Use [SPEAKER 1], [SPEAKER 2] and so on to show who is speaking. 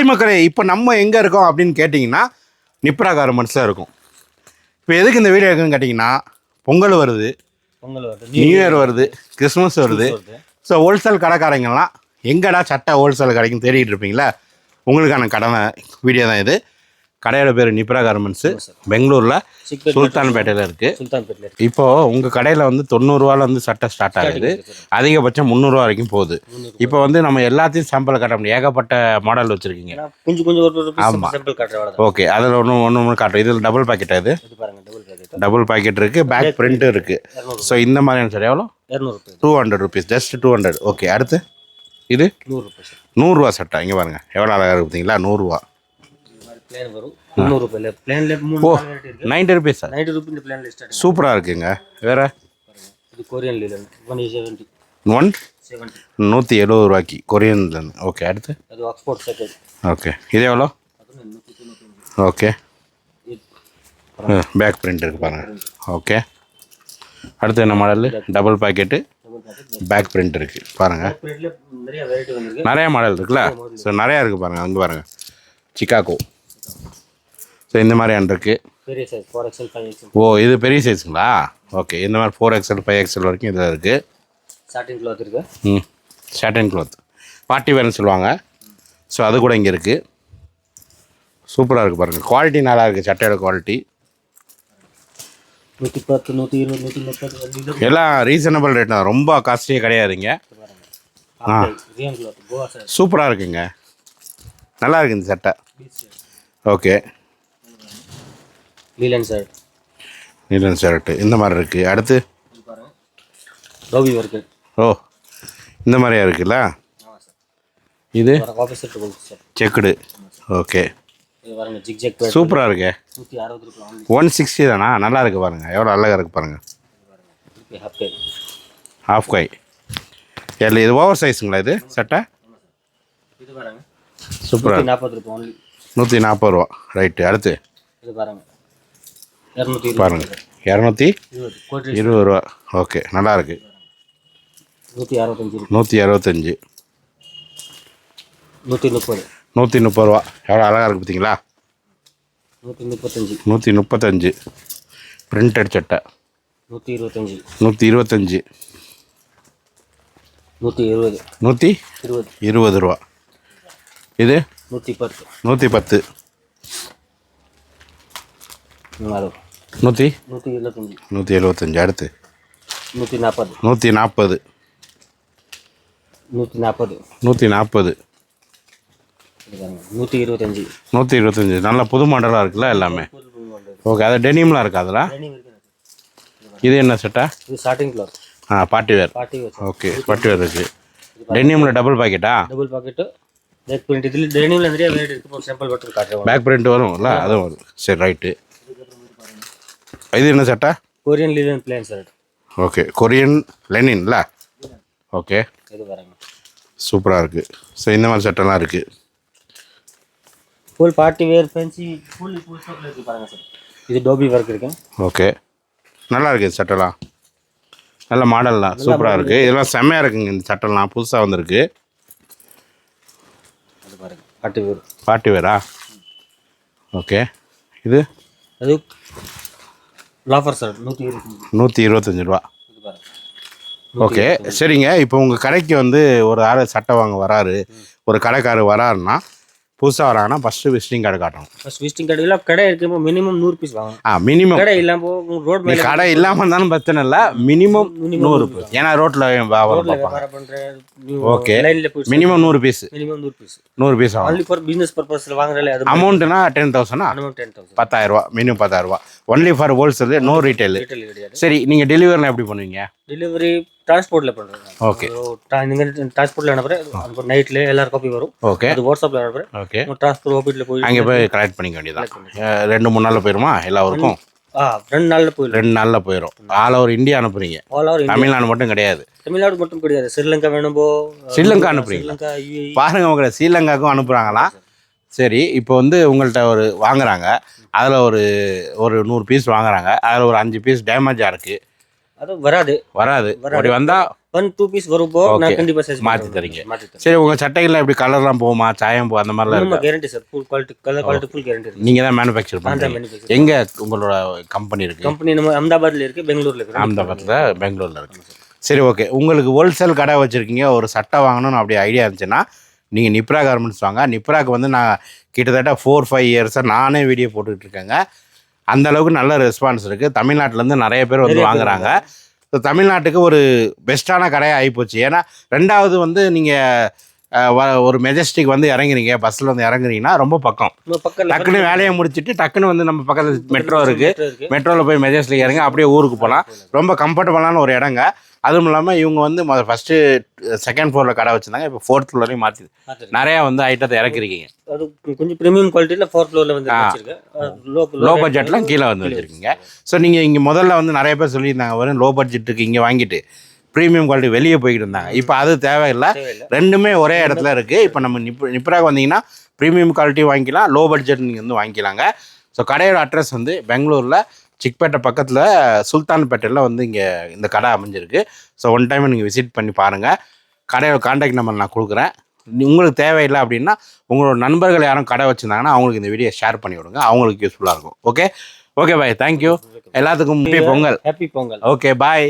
[SPEAKER 1] Hi மக்களே இப்போ நம்ம எங்கே இருக்கோம் அப்படின்னு கேட்டிங்கன்னா நிப்ரா கார்மெண்ட்ஸில் இருக்கும். இப்போ எதுக்கு இந்த வீடியோ இருக்குன்னு கேட்டிங்கன்னா பொங்கல் வருது.
[SPEAKER 2] பொங்கல் வருது.
[SPEAKER 1] நியூ இயர் வருது. கிறிஸ்மஸ் வருது. ஸோ ஹோல்சேல் கடைக்காரங்கெல்லாம் எங்கடா சட்டை ஹோல்சேல் கடைக்குன்னு தேடிட்டு இருப்பீங்களா உங்களுக்கான கடமை வீடியோ தான் இது. கடையோட பேர் நிப்ரா கார்மெண்ட்ஸு பெங்களூரில் சுல்தான்பேட்டையில் இருக்குது
[SPEAKER 2] சுல்தான்பேட்டில் இருக்கு.
[SPEAKER 1] இப்போ உங்கள் கடையில் வந்து தொண்ணூறுரூவால வந்து சட்டை ஸ்டார்ட் ஆகுது. அதிகபட்சம் முந்நூறுரூவா வரைக்கும் போகுது. இப்போ வந்து நம்ம எல்லாத்தையும் சாம்பிள் காட்ட முடியும். ஏகப்பட்ட மாடல் வச்சுருக்கீங்க.
[SPEAKER 2] கொஞ்சம் கொஞ்சம் தான்.
[SPEAKER 1] ஓகே அதில் ஒன்று ஒன்று ஒன்று காட்டும் இதில் டபுள் பாக்கெட் அது
[SPEAKER 2] பாருங்க டபுள் பேக்கெட்
[SPEAKER 1] இருக்குது பேக் பிரிண்ட் இருக்குது ஸோ இந்த மாதிரியான சார் எவ்வளோ? Two hundred rupees just two hundred okay அடுத்து? இது? நூறுரூவா சட்டை இங்கே பாருங்கள் எவ்வளோ அழகாக இருக்கு பார்த்தீங்களா? நூறுரூவா
[SPEAKER 2] பிளேன் வரும். முந்நூறு ரூபாயில் பிளேன்ல
[SPEAKER 1] ஓ. Ninety rupees sir
[SPEAKER 2] ninety rupee இந்த பிளேன்ல ஸ்டார்ட்
[SPEAKER 1] சூப்பராக இருக்குங்க. வேறு?
[SPEAKER 2] இது Korean linen one seventy
[SPEAKER 1] one
[SPEAKER 2] seventy
[SPEAKER 1] நூற்றி எழுபது ரூபாய்க்கு. கொரியன்லேருந்து ஓகே அடுத்து?
[SPEAKER 2] அது ஆக்ஸ்போர்ட் செகண்ட்
[SPEAKER 1] ஓகே இது எவ்வளோ? ஓகே பேக் பிரிண்ட் இருக்கு பாருங்கள் ஓகே அடுத்து என்ன model double packet back print இருக்குது பாருங்கள்
[SPEAKER 2] நிறைய
[SPEAKER 1] மாடல் இருக்குல்ல? ஸோ நிறையா இருக்குது பாருங்கள் அங்கே பாருங்கள் சிக்காகோ ஸோ இந்த மாதிரியான இருக்குது
[SPEAKER 2] பெரிய size four XL five XL
[SPEAKER 1] ஓ இது பெரிய சைஸுங்களா ஓகே இந்த மாதிரி ஃபோர் எக்ஸ்எல் ஃபைவ் எக்ஸ்எல் வரைக்கும் இதில் இருக்குது
[SPEAKER 2] சாட்டின் கிளாத் இருக்கு.
[SPEAKER 1] ம் ஷர்ட் க்ளாத் பார்ட்டி வேர்னு சொல்லுவாங்க. ஸோ அது கூட இங்கே இருக்குது சூப்பராக இருக்குது பாருங்கள் குவாலிட்டி நல்லா இருக்குது சட்டையோட குவாலிட்டி
[SPEAKER 2] நூற்றி பத்து நூற்றி இருபது நூற்றி முப்பது
[SPEAKER 1] எல்லாம் ரீசனபிள் ரேட் தான். ரொம்ப காஸ்ட்லியே கிடையாதுங்க
[SPEAKER 2] சார்
[SPEAKER 1] சூப்பராக இருக்குங்க. நல்லா இருக்கு இந்த சட்டை. Okay.
[SPEAKER 2] Linen sir.
[SPEAKER 1] Linen shirt இந்த மாதிரி இருக்குது அடுத்து?
[SPEAKER 2] இது பாருங்க. ரோபி ஒர்க்கு
[SPEAKER 1] ஓ இந்த மாதிரியா இருக்குல்ல? இது?
[SPEAKER 2] பாருங்க
[SPEAKER 1] செக்குடு. ஓகே.
[SPEAKER 2] பாருங்க
[SPEAKER 1] சூப்பராக இருக்கே. ஒன் சிக்ஸ்டி தானா? நல்லா இருக்கு பாருங்கள் எவ்வளோ அழகாக இருக்குது பாருங்கள்
[SPEAKER 2] திருப்பி ஹாஃப் கே.
[SPEAKER 1] இல்லை இது ஓவர் சைஸுங்களா இது? சட்டை?
[SPEAKER 2] இது பாருங்க.
[SPEAKER 1] சூப்பராக
[SPEAKER 2] நாற்பது ரூபாய்
[SPEAKER 1] நூற்றி நாற்பது ரூபா. ரைட்டு அடுத்து?
[SPEAKER 2] இது பாருங்க. இரநூத்தி
[SPEAKER 1] பாருங்கள் இரநூத்தி
[SPEAKER 2] இருபது.
[SPEAKER 1] ரூபா. ஓகே நல்லா இருக்கு.
[SPEAKER 2] நூற்றி அறுபத்தஞ்சு இருக்கு.
[SPEAKER 1] நூற்றி அறுபத்தஞ்சி.
[SPEAKER 2] நூற்றி முப்பது.
[SPEAKER 1] நூற்றி முப்பது ரூபா. எவ்வளோ அழகாக இருக்குது பார்த்தீங்களா
[SPEAKER 2] நூற்றி முப்பத்தஞ்சு.
[SPEAKER 1] நூற்றி முப்பத்தஞ்சு. பிரிண்டட் சட்டை
[SPEAKER 2] நூற்றி இருபத்தஞ்சி.
[SPEAKER 1] நூற்றி இருபத்தஞ்சி.
[SPEAKER 2] நூற்றி இருபது.
[SPEAKER 1] நூற்றி
[SPEAKER 2] இருபது.
[SPEAKER 1] இருபது ரூபா. இது?
[SPEAKER 2] நூற்றி பத்து
[SPEAKER 1] நூற்றி பத்து நூற்றி
[SPEAKER 2] நூற்றி இருபத்தஞ்சி
[SPEAKER 1] நூற்றி எழுபத்தஞ்சி அடுத்து
[SPEAKER 2] நூற்றி நாற்பது
[SPEAKER 1] நூற்றி நாற்பது
[SPEAKER 2] நூற்றி நாற்பது
[SPEAKER 1] நூற்றி நாற்பது
[SPEAKER 2] நூற்றி இருபத்தஞ்சி.
[SPEAKER 1] நூற்றி இருபத்தஞ்சி. நல்ல புது மாடலாக இருக்குல்ல எல்லாமே? ஓகே அது டெனிம்லாம் இருக்கா அதில்? இது என்ன சட்டை?
[SPEAKER 2] இது ஸ்டார்டிங் கிளாத்
[SPEAKER 1] ஆ பார்ட்டி வேர்.
[SPEAKER 2] பார்ட்டி வச்சு
[SPEAKER 1] ஓகே பார்ட்டி வேர் இருக்குது டெனிமில் டபுள் பாக்கெட்டா
[SPEAKER 2] டபுள் பாக்கெட்டு பேக் பிரிண்ட் இதில் டெனிமில் நிறைய வெரைட்டி இருக்குது இப்போ சாம்பிள் மட்டும் காட்டுறேன்.
[SPEAKER 1] பேக் பிரிண்ட் வரும்ல? அதுவும் வரும். சரி ரைட்டு இது என்ன சட்டை?
[SPEAKER 2] Korean linen plain sir
[SPEAKER 1] okay Korean லெனின்ல okay
[SPEAKER 2] இது பாருங்க
[SPEAKER 1] சூப்பராக இருக்குது ஸோ இந்த மாதிரி சட்டைலாம் இருக்குது
[SPEAKER 2] full party wear fancy full full ஸ்டாக்ல இருக்கு பாருங்க சார் இது டோபி ஒர்க் இருக்கு.
[SPEAKER 1] ஓகே நல்லா இருக்குது சட்டைலாம். நல்ல மாடல்லாம் சூப்பராக இருக்குது இதெல்லாம் செம்மையாக இருக்குங்க இந்த சட்டைலாம். புதுசாக வந்திருக்கு.
[SPEAKER 2] பார்ட்டி வேர்
[SPEAKER 1] பார்ட்டி வேரா ஓகே. இது?
[SPEAKER 2] அது லாஃபர் சார் நூற்றி இருபத்தஞ்சி
[SPEAKER 1] நூற்றி இருபத்தஞ்சி ரூபா. ஓகே. சரிங்க. இப்போ உங்கள் கடைக்கு வந்து ஒரு ஆள் சட்டை வாங்க வராரு. ஒரு கடைக்காரர் வராருன்னா புதுசாக வராங்கன்னா ஃபஸ்ட்டு விசிட்டிங் கார்டு காட்டணும்.
[SPEAKER 2] ஃபர்ஸ்ட் விசிட்டிங் கார்டு எல்லாம் கடை இருக்கு மினிமம் நூறு பீஸ் வாங்கணும்.
[SPEAKER 1] ஆ மினிமம்
[SPEAKER 2] கடை இல்லாம ரோட் மேல
[SPEAKER 1] கடை இல்லாமல் இருந்தாலும் பிரச்சனை இல்லை மினிமம் நூறு பீஸ் ஏன்னா ரோட்டில்
[SPEAKER 2] போய்
[SPEAKER 1] மினிமம் நூறு பீஸ்
[SPEAKER 2] மினிமம் நூறு பீஸ்
[SPEAKER 1] நூறு பீஸ்
[SPEAKER 2] ஒன்லி ஃபார் பிசினஸ் பர்பஸ்ல வாங்குறல அது
[SPEAKER 1] அமௌண்ட்னா டென் தௌசண்டா
[SPEAKER 2] மினிமம் டென் தௌசண்ட்
[SPEAKER 1] பத்தாயிரரூபா மினிமம் பத்தாயிரரூபா only for wholesale no retail சரி நீங்கள் டெலிவரிலாம் எப்படி பண்ணுவீங்க?
[SPEAKER 2] டெலிவரி டிரான்ஸ்போர்ட்ல பண்றோம்
[SPEAKER 1] Okay.
[SPEAKER 2] நீங்க டிரான்ஸ்போர்ட்ல அனுப்புறேன் நைட்ல எல்லாரும் காப்பி வரும்.
[SPEAKER 1] ஓகே
[SPEAKER 2] அது வாட்ஸ்அப்ல அனுப்புறேன்
[SPEAKER 1] ஓகே
[SPEAKER 2] டிரான்ஸ்போர்ட் ஆஃபீஸ்ல போய்
[SPEAKER 1] அங்கே போய் கலெக்ட் பண்ணிக்க வேண்டியதான் ரெண்டு மூணு நாளில் போயிருமா? எல்லா ஊருக்கும்?
[SPEAKER 2] ஆ ரெண்டு நாள்ல போயிடலாம்
[SPEAKER 1] ரெண்டு நாளில் போயிடும் ஆல் ஓவர் இந்தியா அனுப்புறீங்க.
[SPEAKER 2] ஆல் ஓவர்
[SPEAKER 1] தமிழ்நாடு மட்டும் கிடையாது.
[SPEAKER 2] தமிழ்நாடு மட்டும் கிடையாது. ஸ்ரீலங்கா வேணும்போ
[SPEAKER 1] ஸ்ரீலங்கா அனுப்புறீங்க பாருங்க உங்களை ஸ்ரீலங்காவுக்கும் அனுப்புகிறாங்களா சரி. இப்போ வந்து உங்கள்கிட்ட ஒரு வாங்குறாங்க. அதில் ஒரு ஒரு நூறு பீஸ் வாங்குறாங்க. அதில் ஒரு அஞ்சு பீஸ் டேமேஜாக இருக்குது
[SPEAKER 2] அது வராது.
[SPEAKER 1] வராது. அப்படி வந்தால்
[SPEAKER 2] ஒன் டூ பீஸ்
[SPEAKER 1] Okay.
[SPEAKER 2] நான் கண்டிப்பா சைஸ்
[SPEAKER 1] மாத்தி தரீங்க. சரி உங்கள் சட்டைகள்லாம் எப்படி? கலர்லாம் போகுமா? சாயம் போ அந்த மாதிரிலாம்
[SPEAKER 2] நம்ம guarantee sir full quality colour quality full guarantee
[SPEAKER 1] நீங்கள் தான் மேனுஃபேக்சர் பண்ணுறீங்க எங்கே உங்களோட கம்பெனி இருக்குது
[SPEAKER 2] கம்பெனி நம்ம அஹமதாபாத்ல இருக்கு பெங்களூர்ல இருக்கு.
[SPEAKER 1] அகமதாபாத்தில் பெங்களூரில் இருக்குது சரி ஓகே உங்களுக்கு ஹோல்சேல் கடை வச்சுருக்கீங்க. ஒரு சட்டை வாங்கணும்னு அப்படி ஐடியா இருந்துச்சுன்னா நீங்கள் நிப்ரா கார்மெண்ட்ஸ் வாங்க. நிப்ராக்கு வந்து நான் கிட்டத்தட்ட ஃபோர் ஃபைவ் இயர்ஸாக நானே வீடியோ போட்டுக்கிட்டு இருக்கேங்க. அந்த அளவுக்கு நல்ல ரெஸ்பான்ஸ் இருக்குது தமிழ்நாட்டிலேருந்து நிறைய பேர் வந்து வாங்குறாங்க. ஸோ தமிழ்நாட்டுக்கு ஒரு பெஸ்ட்டான கடையாக ஆகிப்போச்சு ஏன்னா ரெண்டாவது வந்து நீங்கள் ஒரு மெஜஸ்டிக் வந்து இறங்குறீங்க. பஸ்ஸில் வந்து இறங்குறீங்கன்னா ரொம்ப பக்கம்.
[SPEAKER 2] பக்கத்துல
[SPEAKER 1] டக்குன்னு வேலையை முடிச்சுட்டு டக்குன்னு வந்து நம்ம பக்கத்தில் மெட்ரோ இருக்குது மெட்ரோவில் போய் மெஜஸ்டிக் இறங்க அப்படியே ஊருக்கு போகலாம் ரொம்ப கம்ஃபர்டபுளான ஒரு இடங்க. அதுவும் இல்லாமல் இவங்க வந்து முதல் ஃபஸ்ட்டு செகண்ட் ஃப்ளோரில் கடை வச்சுருந்தாங்க. இப்போ ஃபோர்த் ஃப்ளோரையும் மாற்றி
[SPEAKER 2] பாத்துருக்கேன்.
[SPEAKER 1] நிறையா வந்து ஐட்டத்தை இறக்கிருக்கீங்க.
[SPEAKER 2] அது கொஞ்சம் பிரீமியம் குவாலிட்டியில ஃபோர் ஃப்ளோர்ல வந்து லோ
[SPEAKER 1] லோ பட்ஜெட்லாம் கீழே வந்து வச்சுருக்கீங்க. ஸோ நீங்கள் இங்கே முதல்ல வந்து நிறைய பேர் சொல்லியிருந்தாங்க வரும் லோ பட்ஜெட்டுக்கு இங்கே வாங்கிட்டு. ப்ரீமியம் குவாலிட்டி வெளியே போய்கிட்டு இருந்தாங்க. இப்போ அது தேவையில்லை.
[SPEAKER 2] தேவையில்லை.
[SPEAKER 1] ரெண்டுமே ஒரே இடத்துல இருக்குது இப்போ நம்ம நிப் நிப்ராக வந்தீங்கன்னா ப்ரீமியம் குவாலிட்டி வாங்கிக்கலாம் லோ பட்ஜெட் நீங்கள் வந்து வாங்கிக்கலாங்க. ஸோ கடையோட அட்ரஸ் வந்து பெங்களூரில் சிக்பேட்டை பக்கத்தில் சுல்தான்பேட்டையில் வந்து இங்கே இந்த கடை அமைஞ்சிருக்கு. ஸோ ஒன் டைம் நீங்கள் விசிட் பண்ணி பாருங்கள் கடையோட காண்டாக்ட் நம்பர் நான் கொடுக்குறேன். உங்களுக்கு தேவையில்லை அப்படின்னா உங்களோட நண்பர்கள் யாரும் கடை வச்சுருந்தாங்கன்னா அவங்களுக்கு இந்த வீடியோ ஷேர் பண்ணி விடுங்க. அவங்களுக்கு யூஸ்ஃபுல்லாக இருக்கும். ஓகே ஓகே பாய் தேங்க்யூ எல்லாத்துக்கும் முக்கிய Pongal.
[SPEAKER 2] Happy Pongal
[SPEAKER 1] okay bye